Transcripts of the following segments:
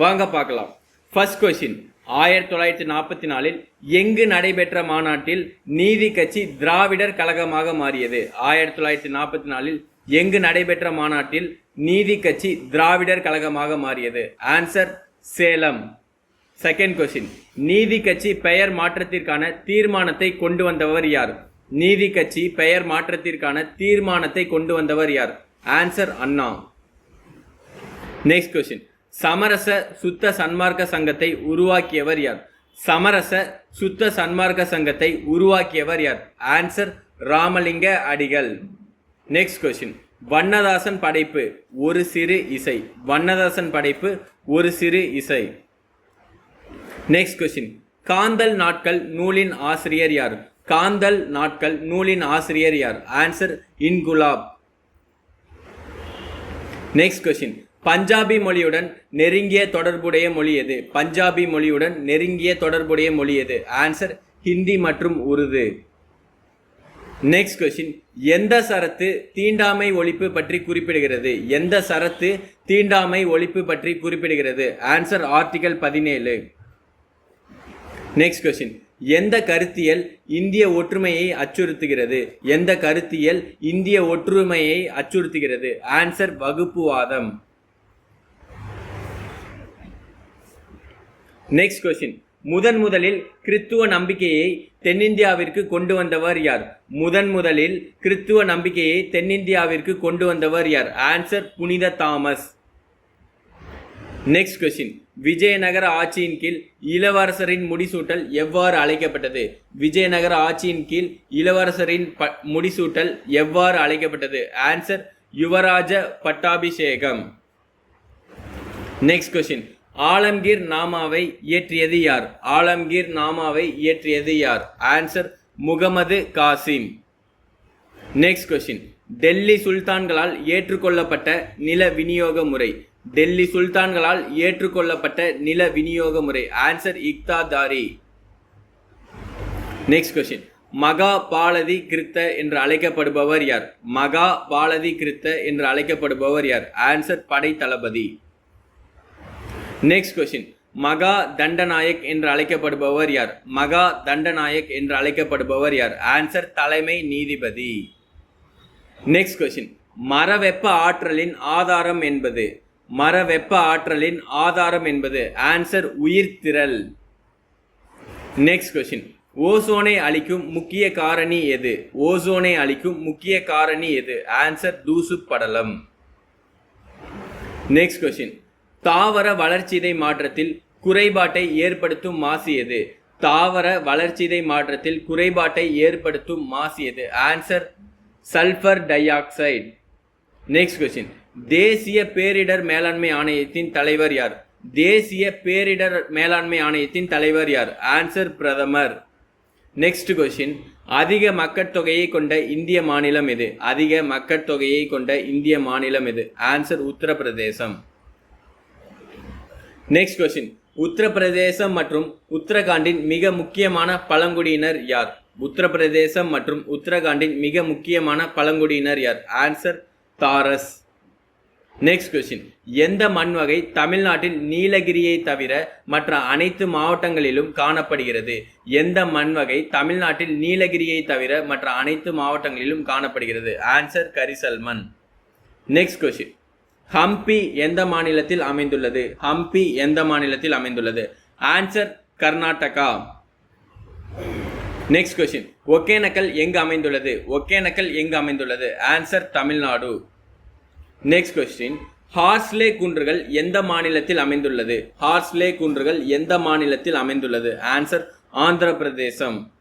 வாங்க பார்க்கலாம். First question ஆயிரத்தி தொள்ளாயிரத்தி நாற்பத்தி நாலில் எங்கு நடைபெற்ற மாநாட்டில் நீதி கட்சி திராவிடர் கழகமாக மாறியது? ஆயிரத்தி தொள்ளாயிரத்தி நாற்பத்தி நாலில் எங்கு நடைபெற்ற மாநாட்டில் நீதி கட்சி திராவிடர் கழகமாக மாறியது? ஆன்சர் சேலம். செகண்ட் கொஸ்டின் நீதி கட்சி பெயர் மாற்றத்திற்கான தீர்மானத்தை கொண்டு வந்தவர் யார்? நீதி கட்சி பெயர் மாற்றத்திற்கான தீர்மானத்தை கொண்டு வந்தவர் யார்? ஆன்சர் அண்ணா. நெக்ஸ்ட் கொஸ்டின் சமரச சுத்த சன்மார்க்க சங்கத்தை உருவாக்கியவர் யார்? சமரச சுத்த சன்மார்க்க சங்கத்தை உருவாக்கியவர் யார்? ஆன்சர் ராமலிங்க அடிகள். நெக்ஸ்ட் கொஸ்டின் வண்ணதாசன் படைப்பு ஒரு சிறு இசை. வண்ணதாசன் படைப்பு ஒரு சிறு இசை. நெக்ஸ்ட் கொஸ்டின் காந்தல் நாட்கள் நூலின் ஆசிரியர் யார்? காந்தல் நாட்கள் நூலின் ஆசிரியர் யார்? Answer Inquilab. Next question Punjabi மொழியுடன் நெருங்கிய தொடர்புடைய மொழி எது? பஞ்சாபி மொழியுடன் நெருங்கிய தொடர்புடைய மொழி எது? ஆன்சர் ஹிந்தி மற்றும் உருது. நெக்ஸ்ட் கொஸ்டின் எந்த சரத்து தீண்டாமை ஒழிப்பு பற்றி குறிப்பிடுகிறது? எந்த சரத்து தீண்டாமை ஒழிப்பு பற்றி குறிப்பிடுகிறது? ஆன்சர் ஆர்டிகல் பதினேழு. நெக்ஸ்ட் கொஸ்டின் எந்த கருத்தியல் இந்திய ஒற்றுமையை அச்சுறுத்துகிறது? எந்த கருத்தியல் இந்திய ஒற்றுமையை அச்சுறுத்துகிறது? ஆன்சர் வகுப்புவாதம் நெக்ஸ்ட் கொஸ்டின் முதன் முதலில் கிறித்துவ நம்பிக்கையை தென்னிந்தியாவிற்கு கொண்டு வந்தவர் யார்? முதன் முதலில் கிறித்துவ நம்பிக்கையை தென்னிந்தியாவிற்கு கொண்டு வந்தவர் யார்? ஆன்சர் புனித தாமஸ். நெக்ஸ்ட் கொஸ்டின் விஜயநகர ஆட்சியின் கீழ் இளவரசரின் முடிசூட்டல் எவ்வாறு அழைக்கப்பட்டது? விஜயநகர ஆட்சியின் கீழ் இளவரசரின் ப- முடிசூட்டல் எவ்வாறு அழைக்கப்பட்டது? ஆன்சர் யுவராஜ பட்டாபிஷேகம். நெக்ஸ்ட் கொஸ்டின் ஆலம்கீர் நாமாவை இயற்றியது யார்? ஆலம்கீர் நாமாவை இயற்றியது யார்? Answer Muhammad Kasim. Next question Delhi சுல்தான்களால் ஏற்றுக்கொள்ளப்பட்ட நில விநியோக முறை. டெல்லி சுல்தான்களால் ஏற்றுக்கொள்ளப்பட்ட நில விநியோக முறை. ஆன்சர் இக்தாதாரி. நெக்ஸ்ட் கொஸ்டின் மகா பாலதி கிருத்த என்று அழைக்கப்படுபவர் யார்? மகா பாலதி கிருத்த என்று அழைக்கப்படுபவர் யார்? ஆன்சர் படை தளபதி நெக்ஸ்ட் கொஸ்டின் மகா தண்டநாயக் என்று அழைக்கப்படுபவர் யார்? மகா தண்டநாயக் என்று அழைக்கப்படுபவர் யார்? ஆன்சர் தலைமை நீதிபதி. நெக்ஸ்ட் கொஸ்டின் மரவெப்ப ஆற்றலின் ஆதாரம் என்பது? மரவெப்ப ஆற்றலின் ஆதாரம் என்பது? ஆன்சர் உயிர்த்திரள் நெக்ஸ்ட் கொஸ்டின் ஓசோனை அளிக்கும் முக்கிய காரணி எது? ஓசோனை அளிக்கும் முக்கிய காரணி எது? ஆன்சர் தூசு படலம். நெக்ஸ்ட் கொஸ்டின் தாவர வளர்ச்சிதை மாற்றத்தில் குறைபாட்டை ஏற்படுத்தும் மாசியது. தாவர வளர்ச்சிதை மாற்றத்தில் குறைபாட்டை ஏற்படுத்தும் மாசியது. Answer sulphur dioxide next question தேசிய பேரிடர் மேலாண்மை ஆணையத்தின் தலைவர் யார்? தேசிய பேரிடர் மேலாண்மை ஆணையத்தின் தலைவர் யார்? ஆன்சர் பிரதமர். நெக்ஸ்ட் கொஸ்டின் அதிக மக்கட்தொகையை கொண்ட இந்திய மாநிலம் எது? அதிக மக்கட்தொகையை கொண்ட இந்திய மாநிலம் எது? Answer Uttar Pradesh. Next question Uttar Pradesh மற்றும் உத்தரகாண்டின் மிக முக்கியமான பழங்குடியினர் யார்? உத்தரப்பிரதேசம் மற்றும் உத்தரகாண்டின் மிக முக்கியமான பழங்குடியினர் யார்? ஆன்சர் தாரஸ் நெக்ஸ்ட் கொஸ்டின் எந்த மண் வகை தமிழ்நாட்டில் நீலகிரியை தவிர மற்ற அனைத்து மாவட்டங்களிலும் காணப்படுகிறது? எந்த மண் வகை தமிழ்நாட்டில் நீலகிரியை தவிர மற்ற அனைத்து மாவட்டங்களிலும் காணப்படுகிறது? ஆன்சர் கரிசல் மண் நெக்ஸ்ட் கொஸ்டின் ஹம்பி எந்த மாநிலத்தில் அமைந்துள்ளது? ஹம்பி எந்த மாநிலத்தில் அமைந்துள்ளது? Answer Karnataka. Next question Hogenakkal எங்கு அமைந்துள்ளது? ஒகேனக்கல் எங்கு அமைந்துள்ளது? Answer Tamil Nadu. Next question Horsley குன்றுகள் எந்த மாநிலத்தில் அமைந்துள்ளது? ஹார்ஸ்லே குன்றுகள் எந்த மாநிலத்தில் அமைந்துள்ளது? ஆன்சர் ஆந்திர பிரதேசம்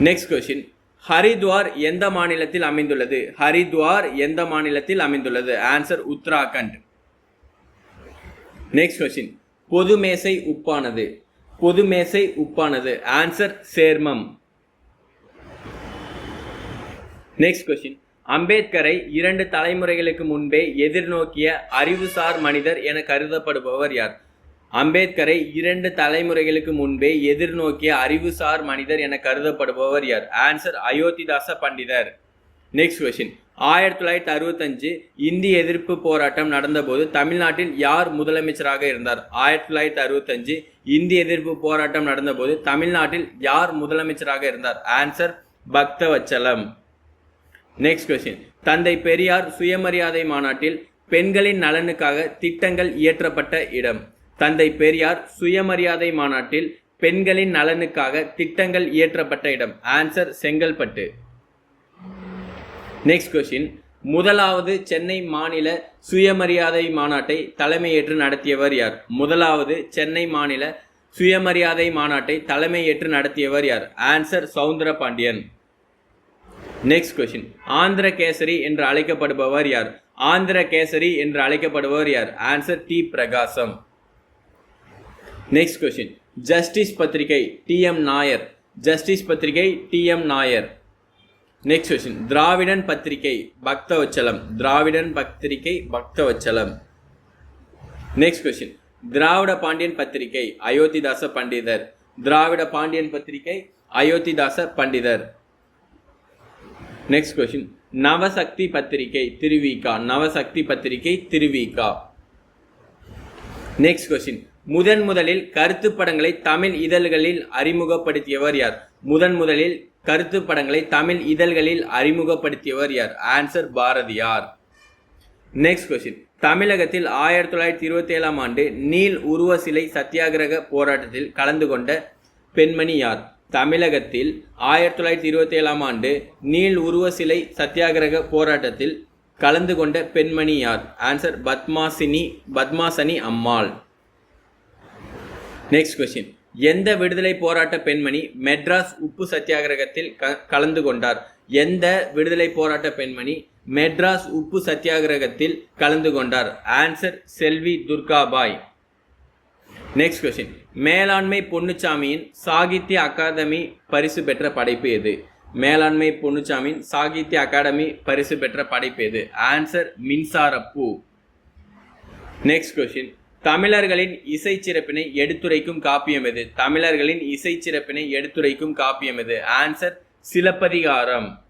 நெக்ஸ்ட் கொஸ்டின் ஹரித்வார் எந்த மாநிலத்தில் அமைந்துள்ளது? ஹரித்வார் எந்த மாநிலத்தில் அமைந்துள்ளது? ஆன்சர் உத்தராகண்ட். நெக்ஸ்ட் கொஸ்டின் பொது மேசை உப்பானது. பொது மேசை உப்பானது. ஆன்சர் சேர்மம். நெக்ஸ்ட் கொஸ்டின் அம்பேத்கரை இரண்டு தலைமுறைகளுக்கு முன்பே எதிர்நோக்கிய அறிவுசார் மனிதர் என கருதப்படுபவர் யார்? அம்பேத்கரை இரண்டு தலைமுறைகளுக்கு முன்பே எதிர்நோக்கிய அறிவுசார் மனிதர் என கருதப்படுபவர் யார்? ஆன்சர் அயோத்திதாச பண்டிதர். நெக்ஸ்ட் கொஸ்டின் ஆயிரத்தி தொள்ளாயிரத்தி அறுபத்தஞ்சு இந்திய எதிர்ப்பு போராட்டம் நடந்தபோது தமிழ்நாட்டில் யார் முதலமைச்சராக இருந்தார்? ஆயிரத்தி தொள்ளாயிரத்தி அறுபத்தஞ்சு இந்திய எதிர்ப்பு போராட்டம் நடந்தபோது தமிழ்நாட்டில் யார் முதலமைச்சராக இருந்தார்? ஆன்சர் பக்தவச்சலம். நெக்ஸ்ட் கொஸ்டின் தந்தை பெரியார் சுயமரியாதை மாநாட்டில் பெண்களின் நலனுக்காக திட்டங்கள் இயற்றப்பட்ட இடம். தந்தை பெரியார் சுயமரியாதை மாநாட்டில் பெண்களின் நலனுக்காக திட்டங்கள் இயற்றப்பட்ட இடம். ஆன்சர் செங்கல்பட்டு. நெக்ஸ்ட் கொஸ்டின் முதலாவது சென்னை மாநில சுயமரியாதை மாநாட்டை தலைமையேற்று நடத்தியவர் யார்? முதலாவது சென்னை மாநில சுயமரியாதை மாநாட்டை தலைமையேற்று நடத்தியவர் யார்? Answer Soundara Pandian next question Andhra Kesari என்று அழைக்கப்படுபவர் யார்? ஆந்திர கேசரி என்று அழைக்கப்படுபவர் யார்? Answer T Prakasam. Next question Justice பத்திரிகை டிஎம் நாயர் ஜஸ்டிஸ் பத்திரிகை TM Nair next question Dravidan பத்திரிகை பக்தவச்சலம் திராவிடன் பத்திரிகை பக்தவச்சலம் நெக்ஸ்ட் கொஸ்டின் திராவிட பாண்டியன் பத்திரிகை அயோத்திதாச பண்டிதர் திராவிட பாண்டியன் பத்திரிகை அயோத்திதாச பண்டிதர் நெக்ஸ்ட் கொஸ்டின் நவசக்தி பத்திரிகை திருவிகா நவசக்தி பத்திரிகை திருவிகா நெக்ஸ்ட் கொஸ்டின் முதன் முதலில் கருத்து படங்களை தமிழ் இதழ்களில் அறிமுகப்படுத்தியவர் யார்? முதன் முதலில் கருத்து படங்களை தமிழ் இதழ்களில் அறிமுகப்படுத்தியவர் யார்? ஆன்சர் பாரதியார் நெக்ஸ்ட் கொஸ்டின் தமிழகத்தில் ஆயிரத்தி தொள்ளாயிரத்தி இருபத்தி ஏழாம் ஆண்டு நீல் உருவ சிலை சத்தியாகிரக போராட்டத்தில் கலந்து கொண்ட பெண்மணி யார்? தமிழகத்தில் ஆயிரத்தி தொள்ளாயிரத்தி இருபத்தி ஏழாம் ஆண்டு நீல் உருவ சிலை சத்தியாகிரக போராட்டத்தில் கலந்து கொண்ட பெண்மணி யார்? Answer Padmasini Padmasani Ammal. Next question எந்த விடுதலை போராட்ட பெண்மணி மெட்ராஸ் உப்பு சத்தியாகிரகத்தில் க- கலந்து கொண்டார்? எந்த விடுதலை போராட்ட பெண்மணி மெட்ராஸ் உப்பு சத்தியாகிரகத்தில் கலந்து கொண்டார்? Answer Selvi Durgabai. Next question மேலாண்மை பொன்னுச்சாமியின் சாகித்ய அகாதமி பரிசு பெற்ற படைப்பு எது? மேலாண்மை பொன்னுச்சாமியின் சாகித்ய அகாடமி பரிசு பெற்ற படைப்பு எது? ஆன்சர் மின்சாரப்பூ நெக்ஸ்ட் கொஸ்டின் தமிழர்களின் இசை சிறப்பினை எடுத்துரைக்கும் காப்பியம் எது? தமிழர்களின் இசை சிறப்பினை எடுத்துரைக்கும் காப்பியம் எது? ஆன்சர் சிலப்பதிகாரம்.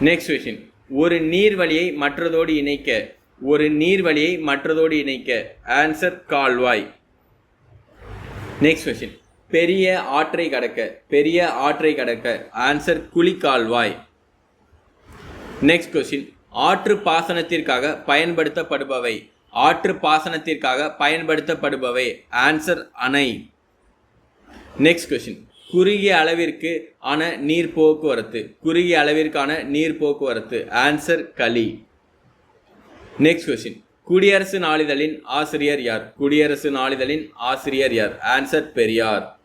நெக்ஸ்ட் கொஸ்டின் ஒரு நீர்வழியை மற்றதோடு இணைக்க. ஒரு நீர்வழியை மற்றதோடு இணைக்க. ஆன்சர் கால்வாய். நெக்ஸ்ட் கொஸ்டின் பெரிய ஆற்றை கடக்க. பெரிய ஆற்றை கடக்க. ஆன்சர் குளிக்கால்வாய். நெக்ஸ்ட் கொஸ்டின் ஆற்று பாசனத்திற்காக பயன்படுத்தப்படுபவை. ஆற்று பாசனத்திற்காக பயன்படுத்தப்படுபவை. ஆன்சர் அணை. நெக்ஸ்ட் கொஷின் குறுகிய அளவிற்கு ஆன நீர் போக்குவரத்து குறுகிய அளவிற்கான நீர் போக்குவரத்து ஆன்சர் களி. நெக்ஸ்ட் கொஷின் குடியரசு நாளிதழின் ஆசிரியர் யார்? குடியரசு நாளிதழின் ஆசிரியர் யார்? Answer Periyar.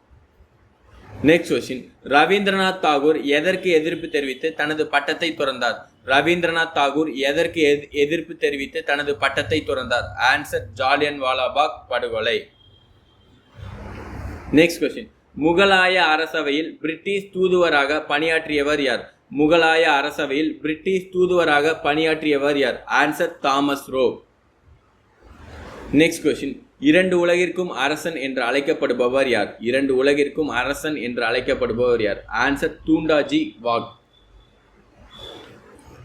Next question Rabindranath Tagore எதற்கு எதிர்ப்பு தெரிவித்து தனது பட்டத்தை துறந்தார்? ரவீந்திரநாத் தாகூர் எதற்கு எதி- எதிர்ப்பு தெரிவித்து தனது பட்டத்தை துறந்தார்? ஆன்சர் ஜாலியன் வாலாபாக் படுகொலை. நெக்ஸ்ட் கொஸ்டின் முகலாய அரசவையில் பிரிட்டிஷ் தூதுவராக பணியாற்றியவர் யார்? முகலாய அரசவையில் பிரிட்டிஷ் தூதுவராக பணியாற்றியவர் யார்? Answer Thomas Roe next question இரண்டு உலகிற்கும் அரசன் என்று அழைக்கப்படுபவர் யார்? இரண்டு உலகிற்கும் அரசன் என்று அழைக்கப்படுபவர் யார்? Answer Dhondoji Wagh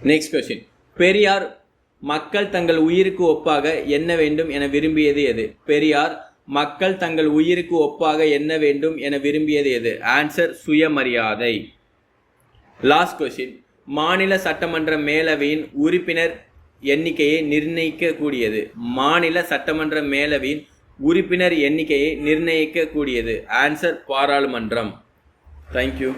next question Periyar மக்கள் தங்கள் உயிருக்கு ஒப்பாக என்ன வேண்டும் என விரும்பியது எது? பெரியார் மக்கள் தங்கள் உயிருக்கு ஒப்பாக என்ன வேண்டும் என விரும்பியது எது? ஆன்சர் சுயமரியாதை. லாஸ்ட் கொஸ்டின் மாநில சட்டமன்ற மேலவையின் உறுப்பினர் எண்ணிக்கையை நிர்ணயிக்கக்கூடியது. மாநில சட்டமன்ற மேலவையின் உறுப்பினர் எண்ணிக்கையை நிர்ணயிக்கக்கூடியது. ஆன்சர் பாராளுமன்றம். தேங்க்யூ